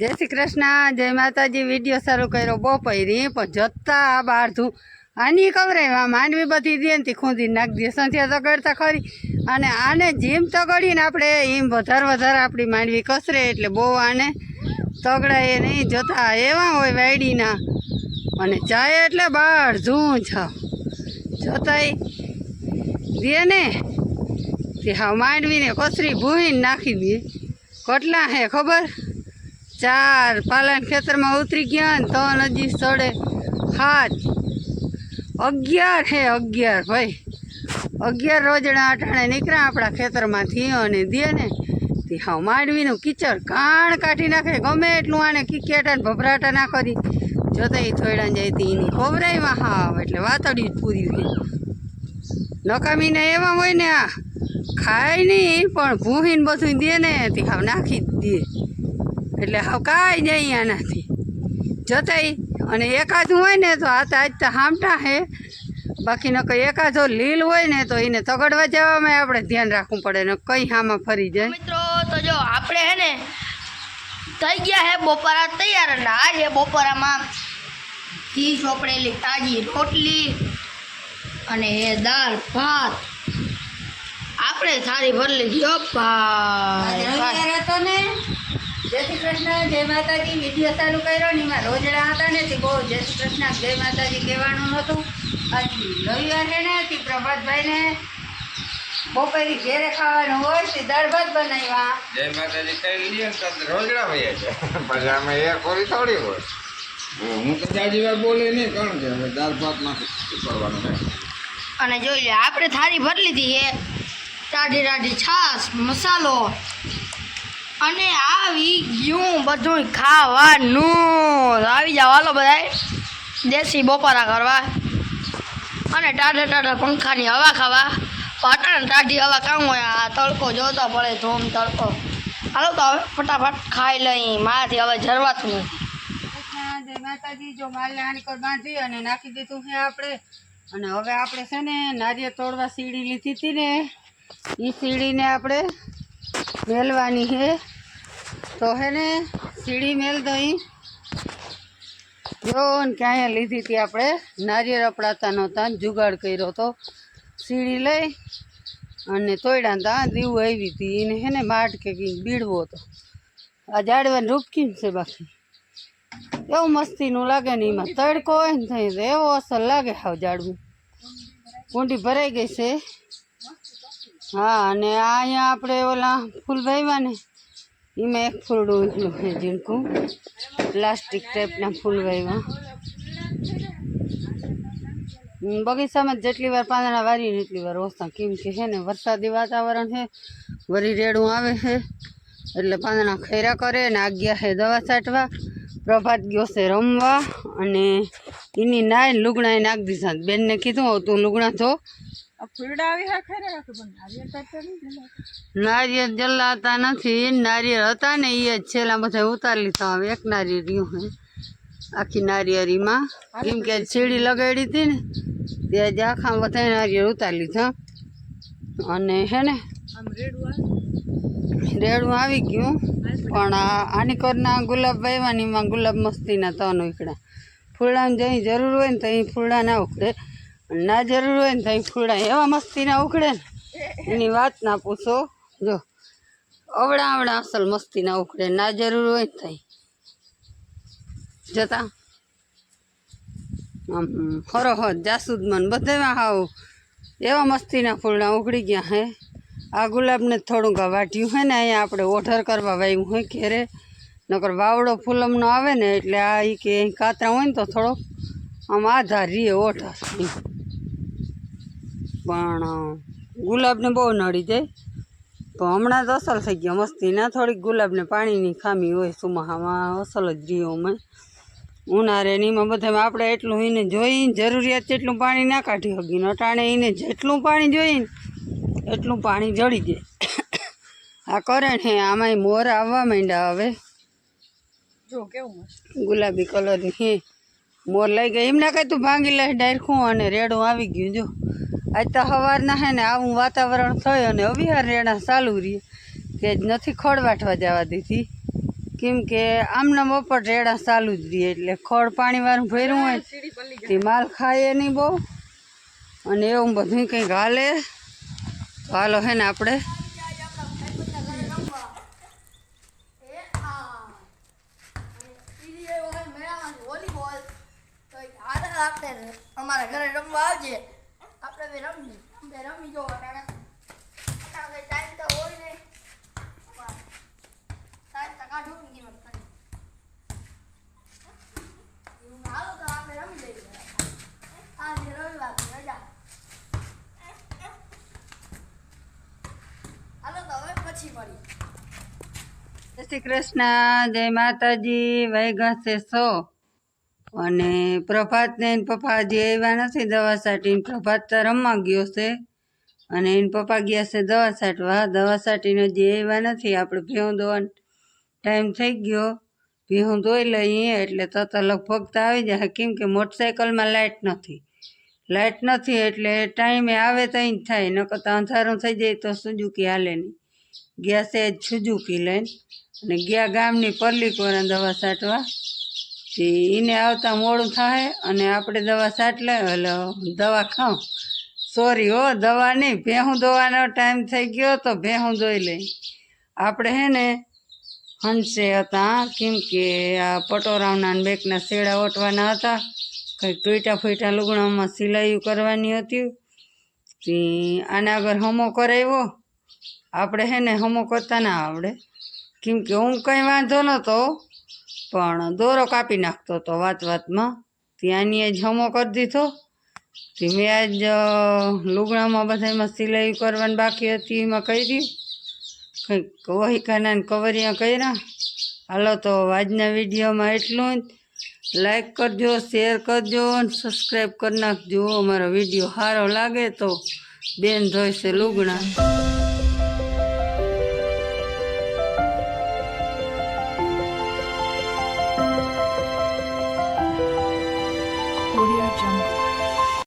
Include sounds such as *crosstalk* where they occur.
જય શ્રી કૃષ્ણ, જય માતાજી. વીડિયો શરૂ કર્યો બપોરી, પણ જતા બહાર ધું આની કવરાય માંડવી બધી દે ને ખૂંદી નાખી દે. સંથિયા તગડતા ખરી. અને આને જેમ તગડીને આપણે, એમ વધારે વધારે આપણી માંડવી કસરે. એટલે બહુ આને તગડાય નહીં. જતા એવા હોય વાયડીના. અને જાય એટલે બહાર ધૂં છ. જતાય દે ને. તે હા માંડવીને કસરી ભૂહીને નાખી દે. કેટલા હે ખબર? ચાર પાલન ખેતરમાં ઉતરી ગયા ને ત્રણ હજી સ્થળે સાત અગિયાર હે, અગિયાર, ભાઈ. અગિયાર રોજણા અટાણે નીકળ્યા આપણા ખેતરમાંથી અને દે ને. તે હા માંડવીનું કિચડ કાણ કાઢી નાખે. ગમે એટલું આને કિકેટા ને ભભરાટા ના કરી જોતા એ થોડા જાય તી એની ખોબરાઈમાં હાવ એટલે વાતડી જ પૂરી થઈ. નકામીને એવા હોય ને આ. ખાય નહીં, પણ ભૂહીને બધું દે ને, તે નાખી જ દે. એટલે હાવ કાંઈ જાય આનાથી. જતાય. અને એકાદું હોય ને તો આ તો આજ હામટા હે. બાકી ન કંઈ એકાદો લીલ હોય ને તો એને તગડવા જવામાં આપણે ધ્યાન રાખવું પડે ને કઈ હામાં ફરી જાય. મિત્રો તો જો આપણે હે ને થઈ ગયા હે બપોરા તૈયાર અને આ છે બપોરામાં ઘી ચોપડેલી તાજી રોટલી અને એ દાળ ભાત. આપણે થાળી ભરલી જો ભાઈ જય શ્રી કૃષ્ણ જય માતાજી. વીડિયો ચાલુ કર્યો ને એમાં રોજડા હતા ને તે બહુ જય શ્રી કૃષ્ણ જય માતાજી કહેવાનું નહોતું. અને રવિવારે ને તે પ્રભાતભાઈને બપોરી ઘેરે ખાવાનું હોય તે દાળ ભાત બનાવ્યા. જય માતાજી કઈ લઈએ રોજડા ભાઈ છે. *laughs* પછી અમે એ કોરી થોડી હોય. હું તો જાજી વાર બોલે નહીં કારણ કે હવે દાળ ભાતમાંથી કરવાનું છે? અને જોઈ લે આપણે થાળી ભરી લીધી છે. ટાઢી ટાઢી છાશ મસાલો અને આવી ગયું બધું ખાવાનું. આવી જાવ હાલો બધાય. દેશી બપોરા કરવા. અને ટાઢા ટાઢા પંખાની હવા ખાવા. પાટણ ટાઢી હવા કામ હોય, આ તડકો જોતો પડે, ધૂમ તડકો. હાલો તો હવે ફટાફટ ખાઈ લઈ, મારાથી હવે જરવાતું નથી માતાજી. જો માલને આણીકોર બાંધી અને નાખી દીધું છે આપણે. અને હવે આપણે છે ને નારિયેળ તોડવા સીડી લીધી હતી ને એ સીડીને આપણે મેલવાની છે તો હે ને સીડી મેલ દઈ જો ને ક્યાં લીધી હતી આપણે નારિયેળ અપડાતા નહોતા ને જુગાડ કર્યો તો સીડી લઈ અને તોડ્યા તા દીવું આવી હતી. એને હે ને માટ કે કંઈક બીડવો હતો. આ જાડવાની રૂપ કેમ છે બાકી. એવું મસ્તીનું લાગે ને એમાં તડકો હોય ને થઈ તો એવો અસર લાગે હાવ ઝાડવું કુંડી ભરાઈ ગઈ છે. હા, અને અહીંયા આપણે ઓલા ફૂલ વાવ્યા ને, એમાં એક ફૂલડું એટલું છે ઝીણકું. પ્લાસ્ટિક ટાઈપના ફૂલ વાવ્યા બગીચામાં જેટલી વાર પાંદડા વારી ને એટલી વાર ઓછા. કેમ કે છે ને, વરસાદી વાતાવરણ છે, વરી રેડું આવે છે, એટલે પાંદડા ખૈરા કરે ને, આગ્યા છે દવા છાંટવા. પ્રભાત ગયો છે રમવા અને એની નાય લુગણા નાખ દીધા. બેનને કીધું "હવે તું લુગણા તો નારિયેળ જલાતા નથી નારિયેળ હતા ને એ જ છેલ્લા બધા ઉતારી લીધા. હવે એક નારિયેળ રહ્યું હે આખી નારિયેળીમાં કેમ કે સીડી લગાડી હતી ને તે જ આખા બધા નારિયેળ ઉતારી લીધા. અને હે ને રેડું આવી ગયું. પણ આની કરના ગુલાબ વાવ્યાનીમાં ગુલાબ મસ્તીના ત્રણ ફૂલડાને ફૂલડાની જઈ જરૂર હોય ને તો અહીં ફૂલડા ના ઉખડે ના જરૂર હોય ને તો અહીં ફૂલડા એવા મસ્તીના ઉખડે ને. એની વાત ના પૂછો. જો અવડા અવડા અસલ મસ્તીના ઉખડે ના જરૂર હોય ને તઈ જતા. આમ હરોહદ જાસૂદમાં મન બધામાં હાવ એવા મસ્તીના ફૂલડા ઉખડી ગયા હે. આ ગુલાબને થોડુંક વાટ્યું હોય ને, અહીંયા આપણે ઓઢર કરવા વાવ્યું હોય ઘેરે. નકર વાવડો ફૂલમનો આવે ને, એટલે આ એ કે અહીં કાતરા હોય ને તો થોડોક આમ આધાર રીએ ઓઢર. પણ ગુલાબને બહુ નડી જાય પણ હમણાં તો અસલ થઈ ગયા મસ્તીના થોડીક ગુલાબને પાણીની ખામી હોય, સુમાહામાં અસલ જ રહ્યો અમે. ઉનાળે એમાં બધામાં આપણે એટલું એને જોઈને જરૂરિયાત જેટલું પાણી ના કાઢી શકીને અટાણે એને જેટલું પાણી જોઈએ ને એટલું પાણી જળી જાય આ કરે ને આમાંય મોર આવવા માંડ્યા હવે. ગુલાબી કલરની હે. મોર લઈ ગઈ. એમને કાંઈ તું ભાંગી લે ડાયરખું અને રેડું આવી ગયું જો. આજ તો સવારના હે ને આવું વાતાવરણ થયું અને અવિહાર રેડા ચાલુ રહી કે જ નથી ખડ વાટવા જવા દીધી. કેમ કે આમના બપોર રેડા ચાલુ જ રહે એટલે ખડ પાણીવાળું ભર્યું હોય તે માલ ખાય નહીં બહુ. અને એવું બધું કંઈક હાલે. હાલો હે ને આપણે અમારા ઘરે રમવા આવજે આપણે રમી રમી જો ટાઈમ તો હોય નહીં ટાઈમ તો કાઢું ને ગીમત કરી હાલો તો આપણે રમી લઈએ આજે રવિવારની રજા હાલો તો હવે પછી મળીએ જય શ્રી કૃષ્ણ, જય માતાજી વાગ્યા છે સો. અને પ્રભાતને એને પપ્પા હજી આવ્યા નથી દવા સાટીને પ્રભાત તો રમવા ગયો છે. અને એને પપ્પા ગયા છે દવા સાટવા. દવા સાટીને હજી આવ્યા નથી, આપણે ભેહું દોવાનો ટાઈમ થઈ ગયો. ભેહું ધોઈ લઈએ, એટલે તો લગભગ તો આવી જાય. કેમ કે મોટરસાઇકલમાં લાઇટ નથી. લાઇટ નથી એટલે ટાઈમે આવે તો જ થાય, નકર તો અંધારું થઈ જાય તો સુજુકી હાલે નહીં ગયા સહેજ છુજુકી લઈને અને ગયા ગામની પરલી કોરા દવા છાંટવા તે એને આવતા મોડું થાય અને આપણે દવા છાંટ લે એટલે દવા ખાઉં. સોરી હો, દવા નહીં, ભેહું દોવાનો ટાઈમ થઈ ગયો તો ભેહું દોઈ લઈ. આપણે હે ને હંસે હતા, કેમ કે આ પટોરાવના બેકના શેડા ઓટવાના હતા. કંઈક ટૂટા ફૂટા લુગણામાં સિલાઈ કરવાની હતી. તે આને આગળ હમો કરાવ્યો. આપણે હે ને હમો કરતા ના આવડે. કેમ કે હું કંઈ વાંધો નહોતો પણ દોરો કાપી નાખતો હતો વાત વાતમાં. ત્યાંની જ હમો કરી દીધો. તે મેં આજ લુગડામાં બધામાં સિલાઈ કરવાની બાકી હતી, એમાં કરી કંઈક વહીકાના કવરિયા કર્યા. હાલો તો આજના વિડીયોમાં એટલું જ. લાઈક કરજો શેર કરજો અને સબસ્ક્રાઈબ કરી નાખજો. અમારો વીડિયો સારો લાગે તો બેન જોઈશે લુગડા